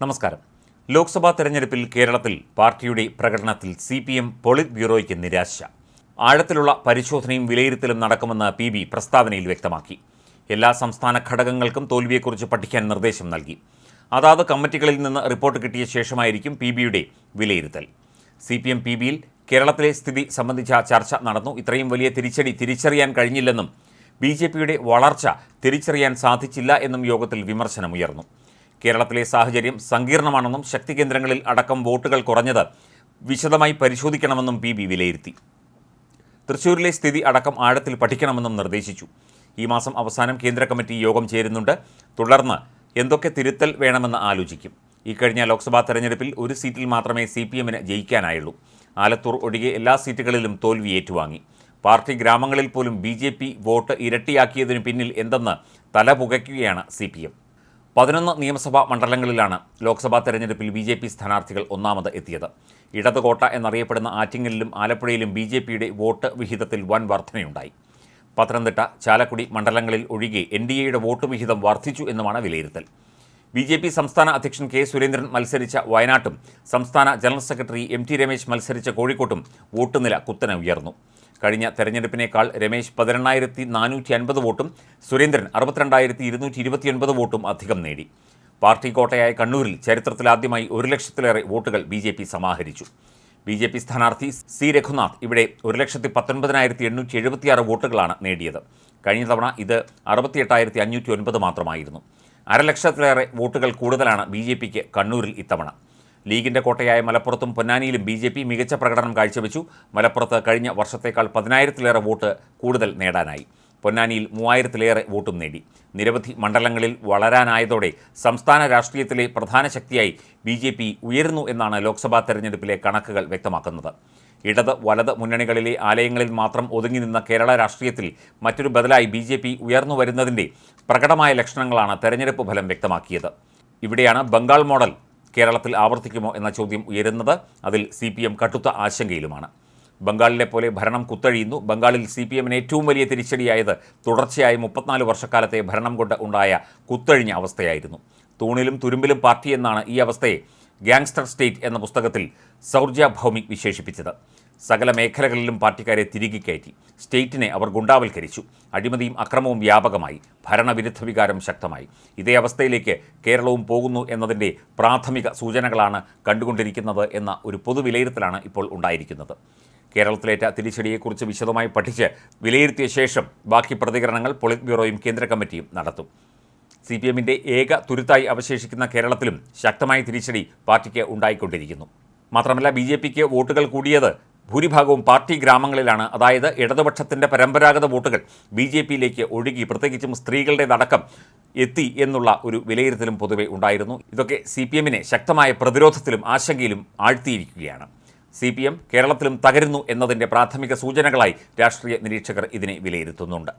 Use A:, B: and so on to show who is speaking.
A: നമസ്കാരം. ലോക്സഭാ തെരഞ്ഞെടുപ്പിൽ കേരളത്തിൽ പാർട്ടിയുടെ പ്രകടനത്തിൽ സി പി എം പോളിറ്റ് ബ്യൂറോയ്ക്ക് നിരാശ. ആഴത്തിലുള്ള പരിശോധനയും വിലയിരുത്തലും നടക്കുമെന്ന് പി ബി പ്രസ്താവനയിൽ വ്യക്തമാക്കി. എല്ലാ സംസ്ഥാന ഘടകങ്ങൾക്കും തോൽവിയെക്കുറിച്ച് പഠിക്കാൻ നിർദ്ദേശം നൽകി. അതാത് കമ്മിറ്റികളിൽ നിന്ന് റിപ്പോർട്ട് കിട്ടിയ ശേഷമായിരിക്കും പി ബിയുടെ വിലയിരുത്തൽ. സി പി എം പി ബിയിൽ കേരളത്തിലെ സ്ഥിതി സംബന്ധിച്ച ചർച്ച നടന്നു. ഇത്രയും വലിയ തിരിച്ചടി തിരിച്ചറിയാൻ കഴിഞ്ഞില്ലെന്നും ബി ജെ പിയുടെ വളർച്ച തിരിച്ചറിയാൻ സാധിച്ചില്ല എന്നും യോഗത്തിൽ വിമർശനമുയർന്നു. കേരളത്തിലെ സാഹചര്യം സങ്കീർണമാണെന്നും ശക്തി കേന്ദ്രങ്ങളിൽ അടക്കം വോട്ടുകൾ കുറഞ്ഞത് വിശദമായി പരിശോധിക്കണമെന്നും പി ബി വിലയിരുത്തി. തൃശൂരിലെ സ്ഥിതി അടക്കം ആഴത്തിൽ പഠിക്കണമെന്നും നിർദ്ദേശിച്ചു. ഈ മാസം അവസാനം കേന്ദ്ര കമ്മിറ്റി യോഗം ചേരുന്നുണ്ട്. തുടർന്ന് എന്തൊക്കെ തിരുത്തൽ വേണമെന്ന് ആലോചിക്കും. ഇക്കഴിഞ്ഞ ലോക്സഭാ തെരഞ്ഞെടുപ്പിൽ ഒരു സീറ്റിൽ മാത്രമേ സി പി എമ്മിന് ജയിക്കാനായുള്ളൂ. ആലത്തൂർ ഒഴികെ എല്ലാ സീറ്റുകളിലും തോൽവി ഏറ്റുവാങ്ങി. പാർട്ടി ഗ്രാമങ്ങളിൽ പോലും ബി ജെ പി വോട്ട് ഇരട്ടിയാക്കിയതിനു പിന്നിൽ എന്തെന്ന് തല പുകയ്ക്കുകയാണ് സി പി എം. പതിനൊന്ന് നിയമസഭാ മണ്ഡലങ്ങളിലാണ് ലോക്സഭാ തെരഞ്ഞെടുപ്പിൽ ബി ജെ പി സ്ഥാനാർത്ഥികൾ ഒന്നാമത് എത്തിയത്. ഇടതുകോട്ട എന്നറിയപ്പെടുന്ന ആറ്റിങ്ങലിലും ആലപ്പുഴയിലും ബി ജെ പിയുടെ വോട്ട് വിഹിതത്തിൽ വൻ വർധനയുണ്ടായി. പത്തനംതിട്ട ചാലക്കുടി മണ്ഡലങ്ങളിൽ ഒഴികെ എൻ ഡി എയുടെ വോട്ട് വിഹിതം വർദ്ധിച്ചു എന്നുമാണ് വിലയിരുത്തൽ. ബി ജെ പി സംസ്ഥാന അധ്യക്ഷൻ കെ സുരേന്ദ്രൻ മത്സരിച്ച വയനാട്ടും സംസ്ഥാന general secretary M T Ramesh മത്സരിച്ച കോഴിക്കോട്ടും വോട്ടുനില കുത്തനെ ഉയർന്നു. കഴിഞ്ഞ തെരഞ്ഞെടുപ്പിനേക്കാൾ രമേശ് പതിനെണ്ണായിരത്തി നാനൂറ്റി അൻപത് വോട്ടും സുരേന്ദ്രൻ അറുപത്തിരണ്ടായിരത്തി ഇരുന്നൂറ്റി ഇരുപത്തിയൊൻപത് വോട്ടും അധികം നേടി. പാർട്ടി കോട്ടയായ കണ്ണൂരിൽ ചരിത്രത്തിലാദ്യമായി ഒരു ലക്ഷത്തിലേറെ വോട്ടുകൾ ബി ജെ പി സമാഹരിച്ചു. ബി ജെ പി സ്ഥാനാർത്ഥി സി രഘുനാഥ് ഇവിടെ ഒരു ലക്ഷത്തി പത്തൊൻപതിനായിരത്തി എണ്ണൂറ്റി എഴുപത്തിയാറ് വോട്ടുകളാണ് നേടിയത്. കഴിഞ്ഞ തവണ ഇത് അറുപത്തിയെട്ടായിരത്തി അഞ്ഞൂറ്റി ഒൻപത് മാത്രമായിരുന്നു അരലക്ഷത്തിലേറെ വോട്ടുകൾ കൂടുതലാണ് ബി ജെ പിക്ക് കണ്ണൂരിൽ ഇത്തവണ. ലീഗിന്റെ കോട്ടയായ മലപ്പുറത്തും പൊന്നാനിയിലും ബി ജെ പി മികച്ച പ്രകടനം കാഴ്ചവെച്ചു. മലപ്പുറത്ത് കഴിഞ്ഞ വർഷത്തേക്കാൾ പതിനായിരത്തിലേറെ വോട്ട് കൂടുതൽ നേടാനായി. പൊന്നാനിയിൽ മൂവായിരത്തിലേറെ വോട്ടും നേടി. നിരവധി മണ്ഡലങ്ങളിൽ വളരാനായതോടെ സംസ്ഥാന രാഷ്ട്രീയത്തിലെ പ്രധാന ശക്തിയായി ബി ജെ പി ഉയരുന്നു എന്നാണ് ലോക്സഭാ തെരഞ്ഞെടുപ്പിലെ കണക്കുകൾ വ്യക്തമാക്കുന്നത്. ഇടത് വലത് മുന്നണികളിലെ ആലയങ്ങളിൽ മാത്രം ഒതുങ്ങി നിന്ന കേരള രാഷ്ട്രീയത്തിൽ മറ്റൊരു ബദലായി ബി ജെ പി ഉയർന്നു വരുന്നതിന്റെ പ്രകടമായ ലക്ഷണങ്ങളാണ് തെരഞ്ഞെടുപ്പ് ഫലം വ്യക്തമാക്കിയത്. ഇവിടെയാണ് ബംഗാൾ മോഡൽ കേരളത്തിൽ ആവർത്തിക്കുമോ എന്ന ചോദ്യം ഉയരുന്നത് അതിൽ സി പി എം കടുത്ത ആശങ്കയിലുമാണ്. ബംഗാളിലെ പോലെ ഭരണം കുത്തഴിയുന്നു. ബംഗാളിൽ സി പി എമ്മിന് ഏറ്റവും വലിയ തിരിച്ചടിയായത് തുടർച്ചയായി മുപ്പത്തിനാല് വർഷക്കാലത്തെ ഭരണം കൊണ്ട് ഉണ്ടായ കുത്തഴിഞ്ഞ അവസ്ഥയായിരുന്നു. തൂണിലും തുരുമ്പിലും പാർട്ടി എന്നാണ് ഈ അവസ്ഥയെ ഗാങ്സ്റ്റർ സ്റ്റേറ്റ് എന്ന പുസ്തകത്തിൽ സൗർജ ഭൗമിക് വിശേഷിപ്പിച്ചത്. സകല മേഖലകളിലും പാർട്ടിക്കാരെ തിരികെ കയറ്റി. സ്റ്റേറ്റിനെ അവർ ഗുണ്ടാവൽക്കരിച്ചു. അഴിമതിയും അക്രമവും വ്യാപകമായി. ഭരണവിരുദ്ധ വികാരം ശക്തമായി. ഇതേ അവസ്ഥയിലേക്ക് കേരളവും പോകുന്നു എന്നതിന്റെ പ്രാഥമിക സൂചനകളാണ് കണ്ടുകൊണ്ടിരിക്കുന്നത് എന്ന ഒരു പൊതുവിലയിരുത്തലാണ് ഇപ്പോൾ ഉണ്ടായിരിക്കുന്നത്. കേരളത്തിലേറ്റ തിരിച്ചടിയെക്കുറിച്ച് വിശദമായി പഠിച്ച് വിലയിരുത്തിയ ശേഷം ബാക്കി പ്രതികരണങ്ങൾ പൊളിറ്റ് ബ്യൂറോയും കേന്ദ്ര കമ്മിറ്റിയും നടത്തും. സി പി എമ്മിന്റെ ഏക തുരുത്തായി അവശേഷിക്കുന്ന കേരളത്തിലും ശക്തമായ തിരിച്ചടി പാർട്ടിക്ക് ഉണ്ടായിക്കൊണ്ടിരിക്കുന്നു. മാത്രമല്ല ബി ജെ പിക്ക് വോട്ടുകൾ കൂടിയത് ഭൂരിഭാഗവും പാർട്ടി ഗ്രാമങ്ങളിലാണ്. അതായത് ഇടതുപക്ഷത്തിന്റെ പരമ്പരാഗത വോട്ടുകൾ ബി ജെ പിയിലേക്ക് ഒഴുകി പ്രത്യേകിച്ചും സ്ത്രീകളുടേതടക്കം എത്തി എന്നുള്ള ഒരു വിലയിരുത്തലും പൊതുവെ ഉണ്ടായിരുന്നു. ഇതൊക്കെ സി പി എമ്മിനെ ശക്തമായ പ്രതിരോധത്തിലും ആശങ്കയിലും ആഴ്ത്തിയിരിക്കുകയാണ്. സി പി എം കേരളത്തിലും തകരുന്നു എന്നതിന്റെ പ്രാഥമിക സൂചനകളായി രാഷ്ട്രീയ നിരീക്ഷകർ ഇതിനെ വിലയിരുത്തുന്നുണ്ട്.